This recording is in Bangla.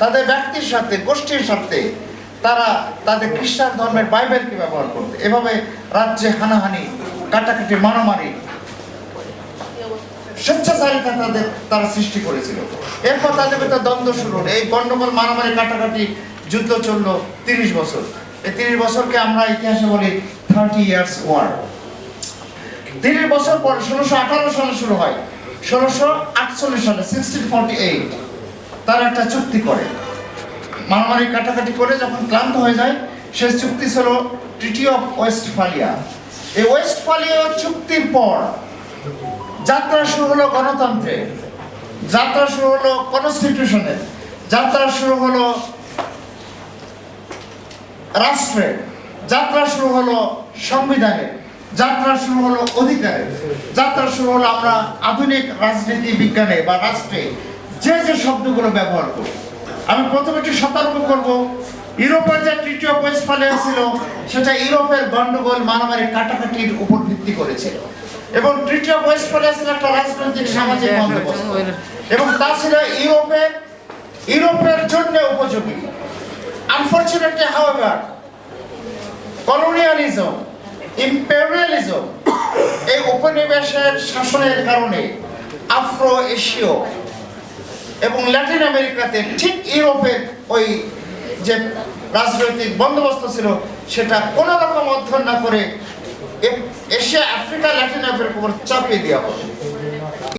তাদের ব্যক্তির সাথে, গোষ্ঠীর সাথে তারা তাদের খ্রিস্টান ধর্মের বাইবেলকে ব্যবহার করতে এভাবে রাজ্যে হানাহানি, কাটাকাটি, মারামারি, স্বেচ্ছাচারিতা তাদের, তারা সৃষ্টি করেছিল। এরপর তাদের ভিতরে দ্বন্দ্ব শুরু হলো। এই গন্ডগোল, মারামারি, কাটাকাটি যুদ্ধ চলল তিরিশ বছর। এই তিরিশ বছরকে আমরা ইতিহাসে বলি থার্টি ইয়ার্স ওয়ার তিরিশ বছর পর ষোলোশো আঠারো সালে শুরু হয়। ষোলোশো আটচল্লিশ সালে সিক্সটিন ফর্টি এইট তারা একটা চুক্তি করে। মারামারি কাটাকাটি করে যখন ক্লান্ত হয়ে যায়, শেষ চুক্তি ছিল ট্রিটি অফ ওয়েস্টফালিয়া এই ওয়েস্টফালিয়া চুক্তির পর যাত্রা শুরু হলো গণতন্ত্রের যাত্রা শুরু হলো কনস্টিটিউশনের যাত্রা শুরু হলো রাষ্ট্রের যাত্রা শুরু হলো সংবিধানের যাত্রা শুরু হলো অধিকারের যাত্রা শুরু হলো আমরা আধুনিক রাজনীতি বিজ্ঞানে বা রাষ্ট্রে। যে যে শব্দগুলো ব্যবহার করি আমি প্রথমে একটু সতর্ক করব। ইউরোপের যে তৃতীয় ওয়েস্টফালিয়া ছিল সেটা ইউরোপের গন্ডগোল মারামারি কাটাকাটির উপর ভিত্তি করেছিল এবং তৃতীয় ওয়েস্টফালিয়া ছিল একটা রাজনৈতিক সামাজিক বন্দোবস্ত এবং তা ছিল ইউরোপের ইউরোপের জন্য উপযোগী। আনফর্চুনেটলি হাউএভার কলোনিয়ালিজম ইম্পেরিয়ালিজম এই উপনিবেশের শাসনের কারণে আফ্রো এশীয় এবং ল্যাটিন আমেরিকাতে ঠিক ইউরোপের ওই যে রাজনৈতিক বন্দোবস্ত ছিল, সেটা কোনো রকম অধ্যয়ন না করে এশিয়া, আফ্রিকা, ল্যাটিন আমেরিকার উপর চাপিয়ে দেওয়া হলো।